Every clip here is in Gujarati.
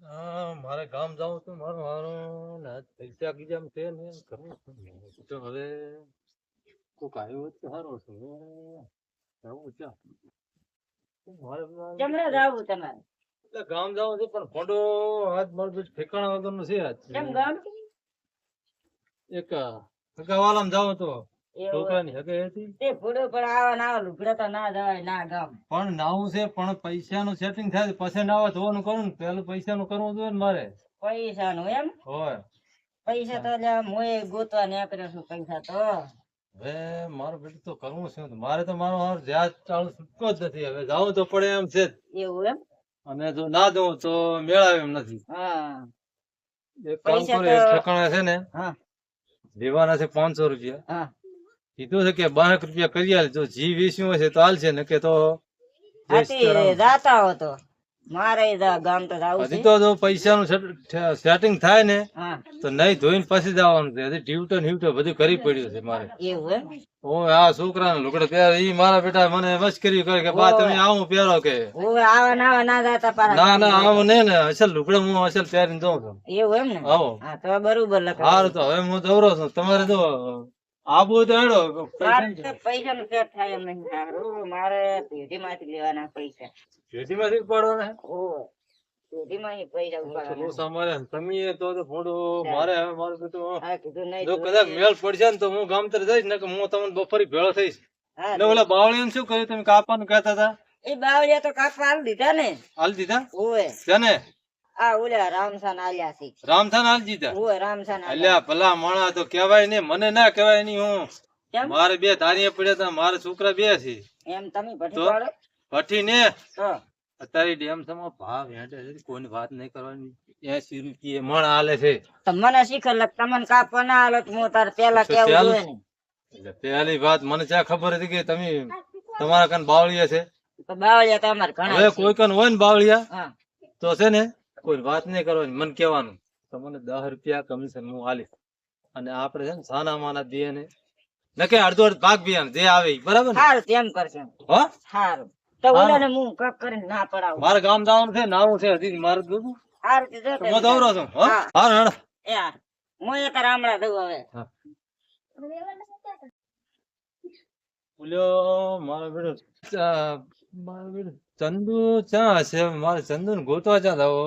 હા, મારે ગામ જાવું તો મારું મારું પૈસા કીધા છે. ને તો હવે કોક આવ્યો તો સારો છે જવું તમારે? એટલે ગામ જાવું છે પણ ફોટો હાથ મારું બેટ વગરનું છે આજ કેમ ગામ? એક હગાવાલામાં જાવું તો. છોકરાની હગે હતી? તે ફોડો પર આવા ના લુગડા તો ના જવાય ના ગામ. પણ નાવું છે પણ પૈસાનું સેટિંગ થાય પછી નાવા ધોવાનું કરું ને પેલું પૈસાનું કરવું જોઈએ ને મારે. પૈસા નું એમ? હોય. પૈસા તો લ્યા મોએ ગોતવા નીકળ્યો છું પૈસા તો. હવે મારું બેટું તો કરવું છે. મારે તો મારો હાર જ્યાં ચાલુ છૂટકો જ નથી. હવે જાવું તો પડે એમ છે એવું એમ? અને જો ના જવું તો મેળાવે એમ નથી. હા. એક કામ કરો ઠેકાણે છે ને હા. લેવાના છે પાંચસો રૂપિયા. હા. કીધું છે કે બારક રૂપિયા કરી આલે જો જી વીસ્યું હશે તો હાલશે ને કે તો જાતા મારે ગામ તો જાવું હજી તો જો પૈસાનું સેટિંગ થાય ને તો નહીં ધોઈને પછી જવાનું છે. હજી ટીવટો ને બધું કરી પડ્યું છે મારે. હું આ છોકરાને લુગડા પહેરે ઈ મારા બેટા મને મસ્કરી કરે કે બા તમે આવું પહેરો કે. ના ના ના ના આવું ને ને અસલ લુગડા હું અસલ પહેરીને જાઉં છું. એવું એમ ને? હા તો બરોબર હારું તો હવે હું દોરો છું. તમારે તો આબુ તો પૈસા નું સેટ થાય એમ નહીં સારું મારે પેઢી માંથી લેવાના પૈસા. ને પેઢી માંથી ઉપાડવાના. તમે તો તો થોડું મારે હવે મારું તો હા કીધું નહીં જો કદાચ મેળ પડશે ને તો હું ગામતર જઈશ ને કે હું તમને બપોરે ભેળો થઈશ. હા એટલે ઓલા બાવળીને શું કર્યું તમે કાપવાનું કહેતા હતા? એ બાવળિયા તો કાપવા હાલ દીધા ને. હાલ દીધા? ઓય. તેને આ ઓલા રામસાન આલ્યા છે. રામથાન હાલ દીધા? ઓય રામસાન આલ્યા. ભલા માણા તો કહેવાય નહીં મને ના કહેવાય હું. મારે બે તારી પડ્યા હતા મારા છોકરા બે છે. એમ તમે પાડો? ભઠ્ઠી ને? અત્યારે ડેમ સમો ભાવ કોઈની વાત નહીં કરવાની. એસી રૂપિયે મણ હાલે છે. તો મને શીખર લગ તમને કાપવા ના આલો હું તાર પેલા કેવું. ને પહેલી વાત મને ક્યાં ખબર હતી કે તમે તમારા કન બાવળિયા છે? બાવળિયા તો અમારે ઘણા કોઈ કન હોય ને બાવળિયા? તો છે ને કોઈ વાત નહીં કરવાની મને કહેવાનું. તો મને દસ રૂપિયા કમિશન હું આલીશ. અને આપણે છે ને સાના માના દે ને નકે અડધો અડધ ભાગ બી જે આવે બરાબર સારું તેમ કરશે. હો? સારું. તો ઓલાને હું કક કરીને ના પડાવું. મારે ગામ જવાનું છે નાવું છે હજી મારું દૂધ સારું તે જો હું દોરો છું હો? હા. હારું એ હું. એક રામડા દઉં હવે. બોલ્યો મારો બેટો ચંદુ ચા છે મારે ચંદુ ને ગોતવા ચા જાવો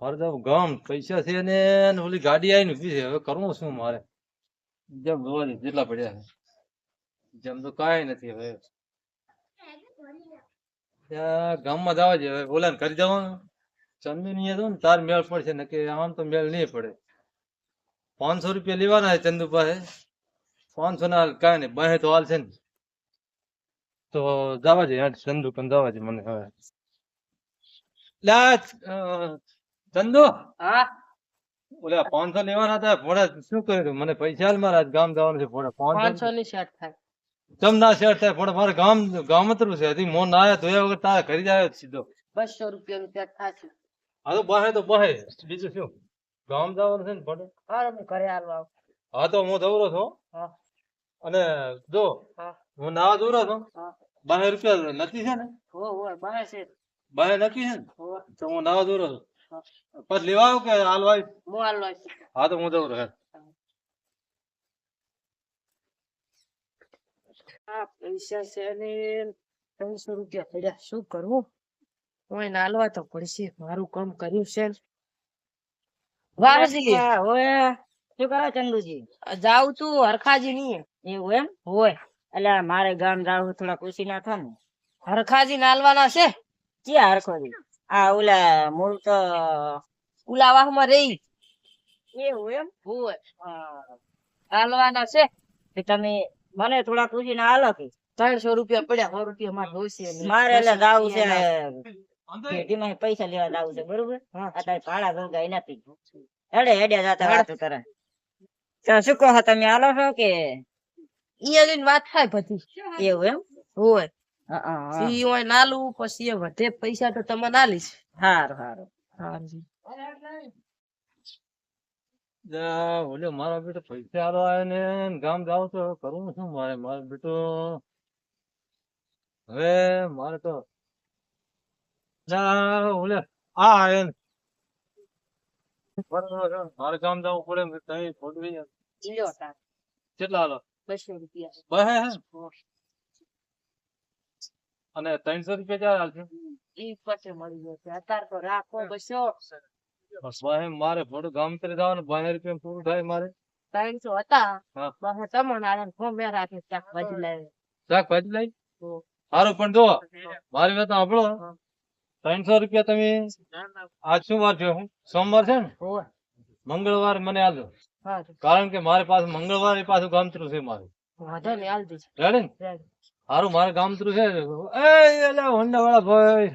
મારે તો ગામ પૈસા છે ને ઓલી ગાડી આવીને ઊભી છે હવે કરવું શું મારે જેમ જોવા જેટલા પડ્યા છે જેમ તો કાંઈ નથી હવે ગામમાં જવા છે હવે ઓલાને કરી દેવાનું ચંદુ ની તો ને તાર મેળ પડશે ને કે આમ તો મેળ નહીં પડે પાંચસો રૂપિયા લેવાના છે ચંદુ પાસે પાંચસો ના કાંઈ નહીં બહે તો હાલ છે ને તો જવા દે ચંદુ પણ જવા દે મને હવે. ચંદુ? હા? ઓલા પાંચસો લેવાના હતા ભોળા શું કર્યું મને પૈસા મારા ગામ જવાનું છે ભોળા પાંચસો? ની શર્ટ થાય. તમ ના શર્ટ થાય ભોળા મારે ગામ ગામતરું છે હજી મોન આવ્યા ધોયા વગર તારે ઘરે જ આવ્યો સીધો. બસો રૂપિયા નું શર્ટ થશે. હા તો બહે તો બહે બીજું શું? ગામ જવાનું છે ને ભોળા હારું હું ઘરે હાલવા હા તો હું દોરો છું. હા. અને જો હું. નાવા દોરો છું. હા. બાર રૂપિયા નથી છે ને? હો હો બહાર છે. બાર નક્કી છે ને? તો હું નાવા દોરો છું. હા. પછી લેવા આવું કે હાલવાય હું હાલવાય હા તો હું દોરો રહે આ પૈસા છે ને ત્રણસો રૂપિયા પડ્યા. શું કરવું? કોઈ નાલવા તો પડશે. મારું કામ કર્યું છે વારસી હોય. શું કરો ચંદુજી? જાવ તું હરખાજી ની. એવું એમ? હોય. એટલે મારે ગામ જાવ થોડા ખુશી ના થાય ને. હરખાજી નાલવાના છે? ક્યાં હરખોજી? આ ઓલા મૂળ તો ઉલાવાહમાં રહી. એવું એમ? હોય. હાલવાના છે? કે તમે મને થોડા ખુશી ના હાલો કે. ત્રણસો રૂપિયા પડ્યા સો રૂપિયા મારે જોઈશે મારે એટલે જાવું છે પેટીમાં પૈસા લેવા જાવું છે બરોબર? અત્યારે ભાડા ભંગા એના પી. હેડે હેડે જાતા વાત કરે. શું કહો તમે? હાલો છો કે? ઈ લઈને વાત થાય બધી. એવું એમ? હોય. ઈ હોય નાલું પછી એ વધે પૈસા તો તમે નાલીશ હારું હારું. હાજી જા, ઓલો મારો બેટો પૈસા હારો આવે ને ગામ જાવ તો કરવું શું મારે મારો બેટો. હવે મારે તો ઓલે હા આવે બરાબર મારે ગામ જવું પડે ને ને. કેટલા હાલો? બસો રૂપિયા? અને ત્રણસો રૂપિયા ચાર હાલશે ઈ પછી મળી જશે. અત્યારે તો રાખો બસો. મારે થોડું ગામ તરી જવાનું બે રૂપિયા પૂરું થાય મારે. ત્રણસો હતા. બસ તમને આને ફોન રાખી શાકભાજી લાવી. શાકભાજી લઈ તો સારું પણ જો મારી વાત સાંભળો. ત્રણસો રૂપિયા તમે આજ શું વાર છે હું? સોમવાર છે ને? મંગળવાર મને આલો હા કારણ કે મારે પાસે મંગળવારે પાછું ગામતરું છે મારું. વાંધો નહીં હાલ દેજો. રેડી ને સારું મારે ગામતરું છે. એ એલા હોન્ડા વાળા ભાઈ.